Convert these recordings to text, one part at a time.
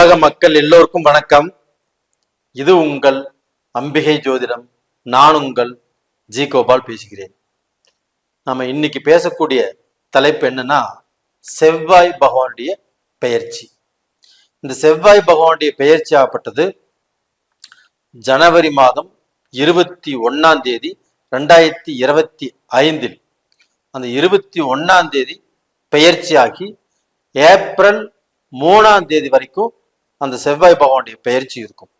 உலக மக்கள் எல்லோருக்கும் வணக்கம். இது உங்கள் அம்பிகை ஜோதிடம். நான் உங்கள் ஜி கோபால் பேசுகிறேன். நம்ம இன்னைக்கு பேசக்கூடிய தலைப்பு என்னன்னா செவ்வாய் பகவானுடைய பெயர்ச்சி. இந்த செவ்வாய் பகவானுடைய பெயர்ச்சி ஆகப்பட்டது ஜனவரி மாதம் இருபத்தி ஒன்னாம் தேதி ரெண்டாயிரத்தி இருபத்தி ஐந்தில். அந்த இருபத்தி ஒன்னாம் தேதி பெயர்ச்சியாகி ஏப்ரல் மூணாம் தேதி வரைக்கும் அந்த செவ்வாய் பகவானுடைய பயிற்சி இருக்கும்.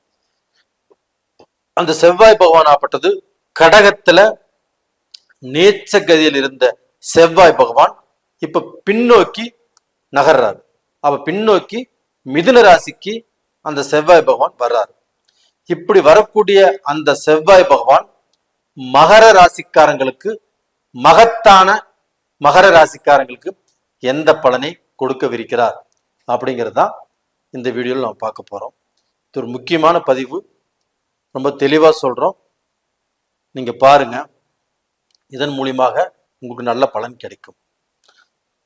அந்த செவ்வாய் பகவான் ஆப்பட்டது கடகத்துல நீச்ச கதியில் இருந்த செவ்வாய் பகவான் இப்ப பின்னோக்கி நகர்றாரு. அப்ப பின்னோக்கி மிதுன ராசிக்கு அந்த செவ்வாய் பகவான் வர்றாரு. இப்படி வரக்கூடிய அந்த செவ்வாய் பகவான் மகர ராசிக்காரங்களுக்கு மகத்தான மகர ராசிக்காரங்களுக்கு எந்த பலனை கொடுக்கவிருக்கிறார். அப்படிங்கிறது தான் இந்த வீடியோவில் நம்ம பார்க்க போகிறோம் இது ஒரு முக்கியமான பதிவு. ரொம்ப தெளிவாக சொல்கிறோம் நீங்கள் பாருங்கள் இதன் மூலியமாக உங்களுக்கு நல்ல பலன் கிடைக்கும்.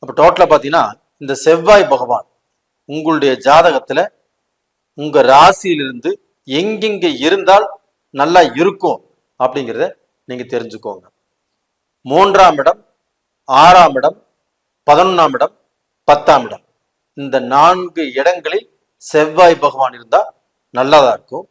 அப்போ டோட்டலாக பார்த்தீங்கன்னா இந்த செவ்வாய் பகவான் உங்களுடைய ஜாதகத்தில் உங்கள் ராசியிலிருந்து எங்கெங்கே இருந்தால் நல்லா இருக்கும் அப்படிங்கிறத நீங்கள் தெரிஞ்சுக்கோங்க. மூன்றாம் இடம் ஆறாம் இடம் பதினொன்றாம் இடம் பத்தாம் இடம். இந்த நான்கு இடங்களில் செவ்வாய் பகவான் இருந்தா நல்லதா இருக்கும்.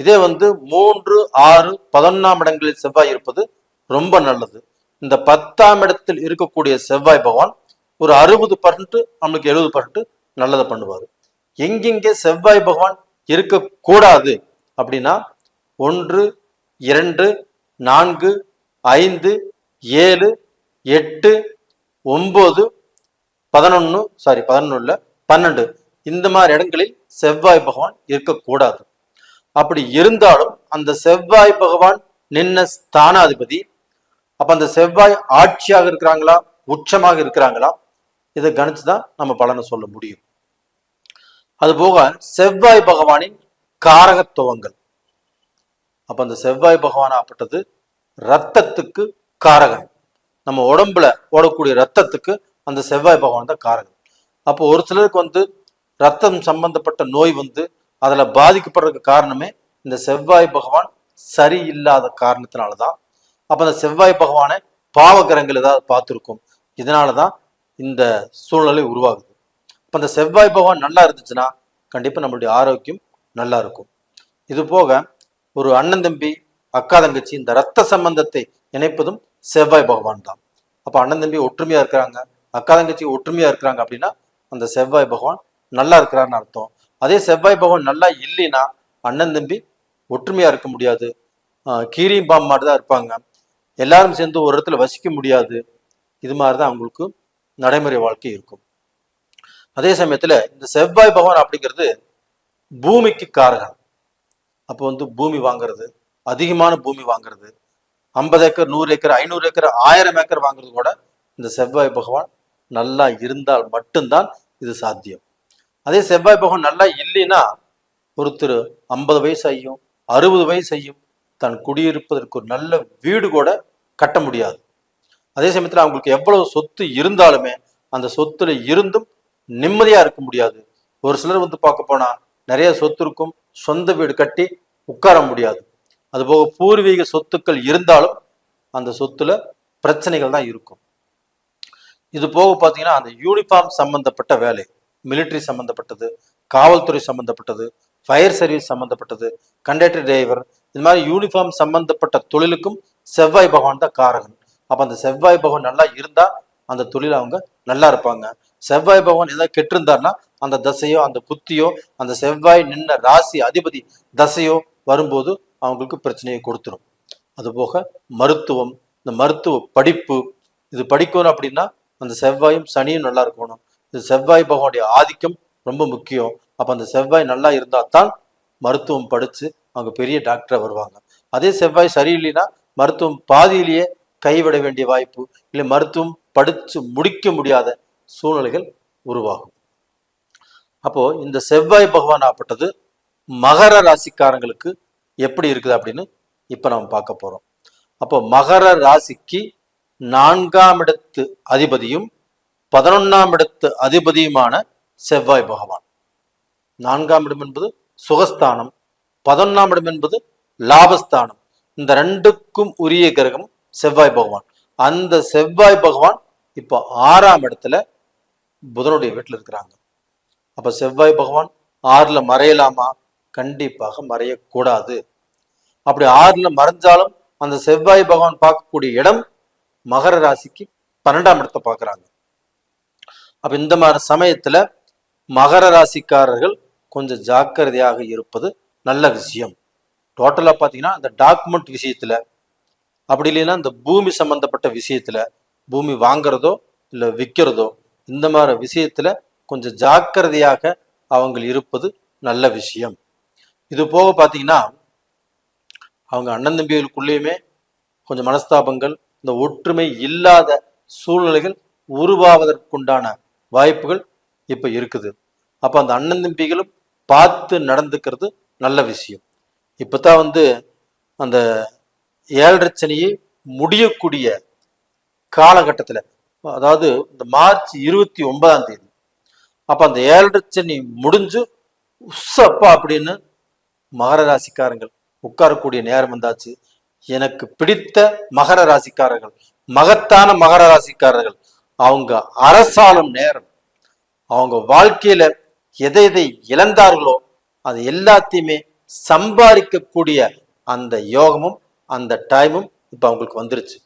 இதே வந்து மூன்று ஆறு பதினொன்னாம் இடங்களில் செவ்வாய் இருப்பது ரொம்ப நல்லது. இந்த பத்தாம் இடத்தில் இருக்கக்கூடிய செவ்வாய் பகவான் ஒரு அறுபது பர்சன்ட் நம்மளுக்கு எழுபது பர்சன்ட் நல்லதை பண்ணுவார். எங்கெங்கே செவ்வாய் பகவான் இருக்கக்கூடாது அப்படின்னா ஒன்று இரண்டு நான்கு ஐந்து ஏழு எட்டு ஒன்பது பதினொன்று சாரி பதினொன்னுல பன்னெண்டு. இந்த மாதிரி இடங்களில் செவ்வாய் பகவான் இருக்கக்கூடாது. அப்படி இருந்தாலும் அந்த செவ்வாய் பகவான் நின்ன ஸ்தானாதிபதி அப்ப அந்த செவ்வாய் ஆட்சியாக இருக்கிறாங்களா உச்சமாக இருக்கிறாங்களா இதை கணிச்சுதான் நம்ம பலனை சொல்ல முடியும். அதுபோக செவ்வாய் பகவானின் காரகத்துவங்கள். அப்ப அந்த செவ்வாய் பகவான் ஆப்பட்டது ரத்தத்துக்கு காரகன் நம்ம உடம்புல ஓடக்கூடிய ரத்தத்துக்கு அந்த செவ்வாய் பகவான் தான் காரகன் அப்போ ஒரு சிலருக்கு வந்து ரத்தம் சம்பந்தப்பட்ட நோய் வந்து அதுல பாதிக்கப்படுறதுக்கு காரணமே இந்த செவ்வாய் பகவான் சரியில்லாத காரணத்தினால தான் அப்ப அந்த செவ்வாய் பகவானை பாவகிரகங்கள் ஏதாவது பார்த்துருக்கோம். இதனால தான் இந்த சூழ்நிலை உருவாகுது. அப்ப அந்த செவ்வாய் பகவான் நல்லா இருந்துச்சுன்னா கண்டிப்பா நம்மளுடைய ஆரோக்கியம் நல்லா இருக்கும். இது போக ஒரு அண்ணன் தம்பி அக்கா தங்கச்சி இந்த ரத்த சம்பந்தத்தை இணைப்பதும் செவ்வாய் பகவான் தான். அப்ப அண்ணன் தம்பி ஒற்றுமையா இருக்கிறாங்க அக்கா தங்கச்சி ஒற்றுமையா இருக்கிறாங்க அப்படின்னா அந்த செவ்வாய் பகவான் நல்லா இருக்கிறான்னு அர்த்தம். அதே செவ்வாய் பகவான் நல்லா இல்லைன்னா அண்ணன் தம்பி ஒற்றுமையா இருக்க முடியாது. ஆஹ் கீரியும் பாம் மாதிரி தான் இருப்பாங்க. எல்லாரும் சேர்ந்து ஒரு இடத்துல வசிக்க முடியாது. இது மாதிரி தான் அவங்களுக்கு நடைமுறை வாழ்க்கை இருக்கும். அதே சமயத்துல இந்த செவ்வாய் பகவான் அப்படிங்கிறது பூமிக்கு காரகம் அப்போ வந்து பூமி வாங்குறது அதிகமான பூமி வாங்குறது. ஐம்பது ஏக்கர் நூறு ஏக்கர் ஐநூறு ஏக்கர் ஆயிரம் ஏக்கர் வாங்குறது கூட இந்த செவ்வாய் பகவான் நல்லா இருந்தால் மட்டும்தான் இது சாத்தியம். அதே செவ்வாய் பகவான் நல்லா இல்லைன்னா ஒருத்தர் ஐம்பது வயசு ஐயும் அறுபது வயசு ஐயும் தன் குடியிருப்பதற்கு ஒரு நல்ல வீடு கூட கட்ட முடியாது. அதே சமயத்தில் அவங்களுக்கு எவ்வளவு சொத்து இருந்தாலுமே அந்த சொத்துல இருந்தும் நிம்மதியா இருக்க முடியாது. ஒரு சிலர் வந்து பார்க்க போனா நிறைய சொத்து இருக்கும் சொந்த வீடு கட்டி உட்கார முடியாது. அதுபோக பூர்வீக சொத்துக்கள் இருந்தாலும் அந்த சொத்துல பிரச்சனைகள் தான் இருக்கும். இது போக பார்த்தீங்கன்னா அந்த யூனிஃபார்ம் சம்பந்தப்பட்ட வேலை. மிலிட்ரி சம்மந்தப்பட்டது காவல்துறை சம்மந்தப்பட்டது ஃபயர் சர்வீஸ் சம்மந்தப்பட்டது கண்டக்டர் டிரைவர் இது மாதிரி யூனிஃபார்ம் சம்மந்தப்பட்ட தொழிலுக்கும் செவ்வாய் பகவான் தான் காரகன். அப்ப அந்த செவ்வாய் பகவான் நல்லா இருந்தா அந்த தொழில் அவங்க நல்லா இருப்பாங்க. செவ்வாய் பகவான் ஏதாவது கெட்டிருந்தாருன்னா அந்த தசையோ அந்த புத்தியோ அந்த செவ்வாய் நின்ன ராசி அதிபதி தசையோ வரும்போது அவங்களுக்கு பிரச்சனையை கொடுத்துரும். அதுபோக மருத்துவம் இந்த மருத்துவ படிப்பு இது படிக்கணும் அப்படின்னா அந்த செவ்வாயும் சனியும் நல்லா இருக்கணும். இந்த செவ்வாய் பகவானுடைய ஆதிக்கம் ரொம்ப முக்கியம். அப்ப அந்த செவ்வாய் நல்லா இருந்தா தான் மருத்துவம் படிச்சு அவங்க பெரிய டாக்டரா வருவாங்க. அதே செவ்வாய் சரியில்லைன்னா மருத்துவம் பாதியிலேயே கைவிட வேண்டிய வாய்ப்பு இல்லை மருத்துவம் படிச்சு முடிக்க முடியாத சூழ்நிலைகள் உருவாகும். அப்போ இந்த செவ்வாய் பகவான் ஆப்பட்டது மகர ராசிக்காரங்களுக்கு எப்படி இருக்குது அப்படின்னு இப்ப நம்ம பார்க்க போறோம். அப்போ மகர ராசிக்கு நான்காம் இடத்து அதிபதியும் பதினொன்னாம் இடத்து அதிபதியுமான செவ்வாய் பகவான். நான்காம் இடம் என்பது சுகஸ்தானம் பதினொன்றாம் இடம் என்பது லாபஸ்தானம். இந்த ரெண்டுக்கும் உரிய கிரகம் செவ்வாய் பகவான். அந்த செவ்வாய் பகவான் இப்போ ஆறாம் இடத்துல புதனுடைய வீட்டில் இருக்கிறாங்க. அப்ப செவ்வாய் பகவான் ஆறுல மறையலாமா? கண்டிப்பாக மறையக்கூடாது. அப்படி ஆறுல மறைஞ்சாலும் அந்த செவ்வாய் பகவான் பார்க்கக்கூடிய இடம் மகர ராசிக்கு பன்னெண்டாம் இடத்தை பார்க்கறாங்க. அப்போ இந்த மாதிரி சமயத்தில் மகர ராசிக்காரர்கள் கொஞ்சம் ஜாக்கிரதையாக இருப்பது நல்ல விஷயம். டோட்டலாக பார்த்தீங்கன்னா அந்த டாக்குமெண்ட் விஷயத்தில் அப்படி இல்லைன்னா இந்த பூமி சம்பந்தப்பட்ட விஷயத்தில் பூமி வாங்குறதோ இல்லை விற்கிறதோ இந்த மாதிரி விஷயத்தில் கொஞ்சம் ஜாக்கிரதையாக அவங்க இருப்பது நல்ல விஷயம். இது போக பார்த்தீங்கன்னா அவங்க அண்ணன் தம்பிகளுக்குள்ளேயுமே கொஞ்சம் மனஸ்தாபங்கள் இந்த ஒற்றுமை இல்லாத சூழ்நிலைகள் உருவாவதற்குண்டான வாய்ப்புகள் இப்ப இருக்குது. அப்ப அந்த அண்ணன் தம்பிகளும் பார்த்து நடந்துக்கிறது நல்ல விஷயம். இப்பதான் வந்து அந்த ஏழரை சனியை முடியக்கூடிய காலகட்டத்துல அதாவது இந்த மார்ச் இருபத்தி ஒன்பதாம் தேதி அப்ப அந்த ஏழரை சனி முடிஞ்சு உஸ்ஸப்பா அப்படின்னு மகர ராசிக்காரங்கள் உட்காரக்கூடிய நேரம் வந்தாச்சு. எனக்கு பிடித்த மகர ராசிக்காரர்கள் மகத்தான மகர ராசிக்காரர்கள் அவங்க அரசாளும் நேரம் அவங்க வாழ்க்கையில எதை எதை இழந்தார்களோ அது எல்லாத்தையுமே சம்பாதிக்கக்கூடிய அந்த யோகமும் அந்த டைமும் இப்ப அவங்களுக்கு வந்துருச்சு.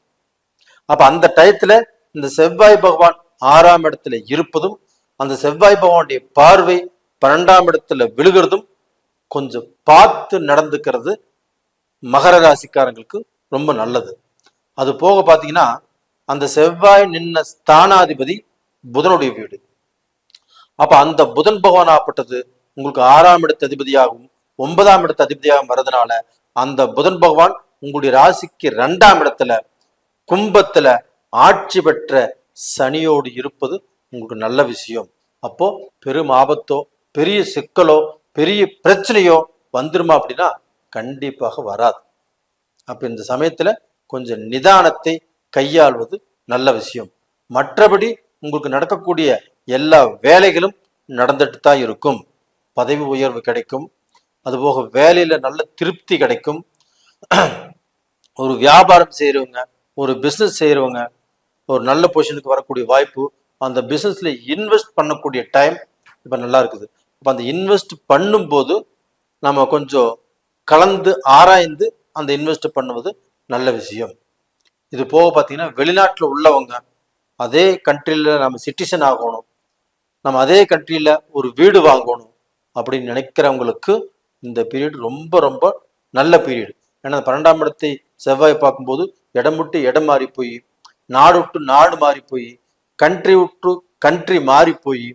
அப்ப அந்த டயத்துல இந்த செவ்வாய் பகவான் ஆறாம் இடத்துல இருப்பதும் அந்த செவ்வாய் பகவானுடைய பார்வை பன்னெண்டாம் இடத்துல விழுகிறதும் கொஞ்சம் பார்த்து நடந்துக்கிறது மகர ராசிக்காரங்களுக்கு ரொம்ப நல்லது. அது போக பார்த்தீங்கன்னா அந்த செவ்வாய் நின்ன ஸ்தானாதிபதி புதனுடைய வீடு. அப்ப அந்த புதன் பகவான் ஆப்பட்டது உங்களுக்கு ஆறாம் இடத்து அதிபதியாகவும் ஒன்பதாம் இடத்து அதிபதியாகவும் வர்றதுனால அந்த புதன் பகவான் உங்களுடைய ராசிக்கு ரெண்டாம் இடத்துல கும்பத்துல ஆட்சி பெற்ற சனியோடு இருப்பது உங்களுக்கு நல்ல விஷயம். அப்போ பெரும் ஆபத்தோ பெரிய சிக்கலோ பெரிய பிரச்சனையோ வந்துருமா அப்படின்னா கண்டிப்பாக வராது. அப்ப இந்த சமயத்துல கொஞ்சம் நிதானத்தை கையாள்வது நல்ல விஷயம். மற்றபடி உங்களுக்கு நடக்கக்கூடிய எல்லா வேலைகளும் நடந்துட்டு தான் இருக்கும். பதவி உயர்வு கிடைக்கும். அதுபோக வேலையில் நல்ல திருப்தி கிடைக்கும். ஒரு வியாபாரம் செய்யறவங்க ஒரு பிஸ்னஸ் செய்யறவங்க ஒரு நல்ல பொசிஷனுக்கு வரக்கூடிய வாய்ப்பு அந்த பிசினஸ்ல இன்வெஸ்ட் பண்ணக்கூடிய டைம் இப்போ நல்லா இருக்குது. இப்போ அந்த இன்வெஸ்ட் பண்ணும்போது நம்ம கொஞ்சம் கலந்து ஆராய்ந்து அந்த இன்வெஸ்ட் பண்ணுவது நல்ல விஷயம். இது போக பார்த்தீங்கன்னா வெளிநாட்டில் உள்ளவங்க அதே கண்ட்ரியில் நம்ம சிட்டிசன் ஆகணும். நம்ம அதே கண்ட்ரியில் ஒரு வீடு வாங்கணும் அப்படின்னு நினைக்கிறவங்களுக்கு இந்த பீரியட் ரொம்ப ரொம்ப நல்ல பீரியட் ஏன்னா பன்னெண்டாம் இடத்தை செவ்வாய் பார்க்கும்போது இடம் விட்டு இடம் மாறி போய் நாடு விட்டு நாடு மாறி போய் கண்ட்ரி விட்டு கண்ட்ரி மாறி போய்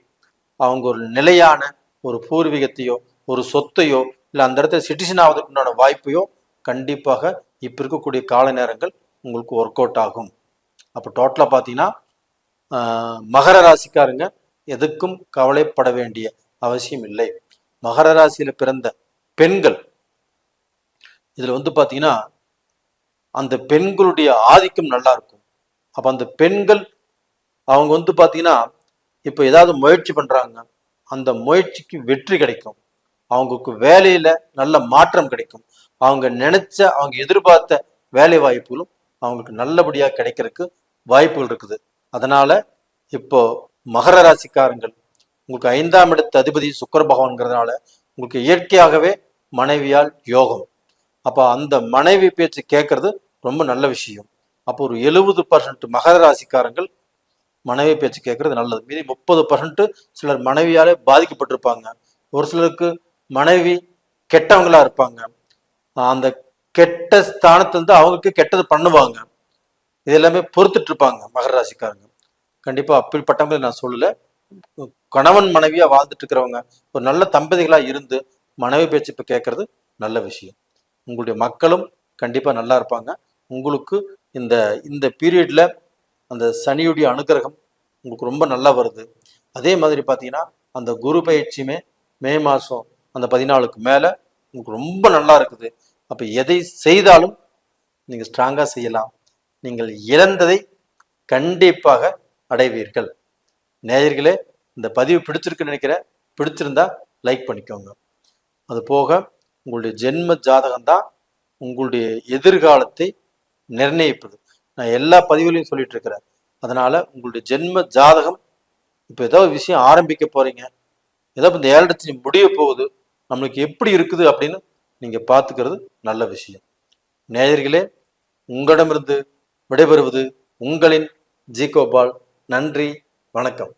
அவங்க ஒரு நிலையான ஒரு பூர்வீகத்தையோ ஒரு சொத்தையோ இல்லை அந்த இடத்துல சிட்டிசன் ஆவதற்குண்டான வாய்ப்பையோ கண்டிப்பாக இப்போ இருக்கக்கூடிய கால நேரங்கள் உங்களுக்கு ஒர்க் அவுட் ஆகும். அப்போ டோட்டலாக பார்த்தீங்கன்னா ஆஹ், மகர ராசிக்காரங்க எதுக்கும் கவலைப்பட வேண்டிய அவசியம் இல்லை. மகர ராசியில பிறந்த பெண்கள் இதுல வந்து பார்த்தீங்கன்னா அந்த பெண்களுடைய ஆதிக்கம் நல்லா இருக்கும். அப்போ அந்த பெண்கள் அவங்க வந்து பார்த்தீங்கன்னா இப்போ ஏதாவது முயற்சி பண்றாங்க அந்த முயற்சிக்கு வெற்றி கிடைக்கும். அவங்களுக்கு வேலையில நல்ல மாற்றம் கிடைக்கும். அவங்க நினைச்ச அவங்க எதிர்பார்த்த வேலை வாய்ப்புகளும் அவங்களுக்கு நல்லபடியா கிடைக்கிறதுக்கு வாய்ப்புகள் இருக்குது. அதனால இப்போ மகர ராசிக்காரங்கள் உங்களுக்கு ஐந்தாம் இடத்து அதிபதி சுக்கர பகவான்கிறதுனால உங்களுக்கு இயற்கையாகவே மனைவியால் யோகம். அப்போ அந்த மனைவி பேச்சு கேட்கறது ரொம்ப நல்ல விஷயம். அப்போ ஒரு எழுபது பர்சன்ட் மகர ராசிக்காரங்கள் மனைவி பேச்சு கேட்கறது நல்லது. மீதி முப்பது பர்சன்ட் சிலர் மனைவியாலே பாதிக்கப்பட்டிருப்பாங்க. ஒரு சிலருக்கு மனைவி கெட்டவங்களா இருப்பாங்க. அந்த கெட்ட ஸ்தானத்துலேருந்து அவங்களுக்கு கெட்டது பண்ணுவாங்க. இது எல்லாமே பொறுத்துட்டு இருப்பாங்க மகர ராசிக்காரங்க. கண்டிப்பா அப்படிப்பட்டவங்களை நான் சொல்லல. கணவன் மனைவியா வாழ்ந்துட்டு இருக்கிறவங்க ஒரு நல்ல தம்பதிகளா இருந்து மனைவி பேச்சு இப்ப கேட்கறது நல்ல விஷயம். உங்களுடைய மக்களும் கண்டிப்பா நல்லா இருப்பாங்க. உங்களுக்கு இந்த இந்த பீரியட்ல அந்த சனியுடைய அனுகிரகம் உங்களுக்கு ரொம்ப நல்லா வருது. அதே மாதிரி பார்த்தீங்கன்னா அந்த குரு பயிற்சியுமே மே மாதம் அந்த பதினாலுக்கு மேலே உங்களுக்கு ரொம்ப நல்லா இருக்குது. அப்போ எதை செய்தாலும் நீங்கள் ஸ்ட்ராங்காக செய்யலாம். நீங்கள் இழந்ததை கண்டிப்பாக அடைவீர்கள். நேயர்களே இந்த பதிவு பிடிச்சிருக்குன்னு நினைக்கிறேன் பிடிச்சிருந்தா லைக் பண்ணிக்கோங்க. அது போக உங்களுடைய ஜென்ம ஜாதகம் தான் உங்களுடைய எதிர்காலத்தை நிர்ணயிப்பது. நான் எல்லா பதிவுகளையும் சொல்லிட்டு இருக்கிறேன். அதனால உங்களுடைய ஜென்ம ஜாதகம் இப்போ ஏதோ விஷயம் ஆரம்பிக்க போறீங்க. ஏதோ இந்த ஏழரை முடிய போகுது. நம்மளுக்கு எப்படி இருக்குது அப்படின்னு நீங்கள் பார்த்துக்கிறது நல்ல விஷயம். நேயர்களே உங்களிடமிருந்து விடைபெறுவது உங்களின் ஜி கோபால் நன்றி வணக்கம்.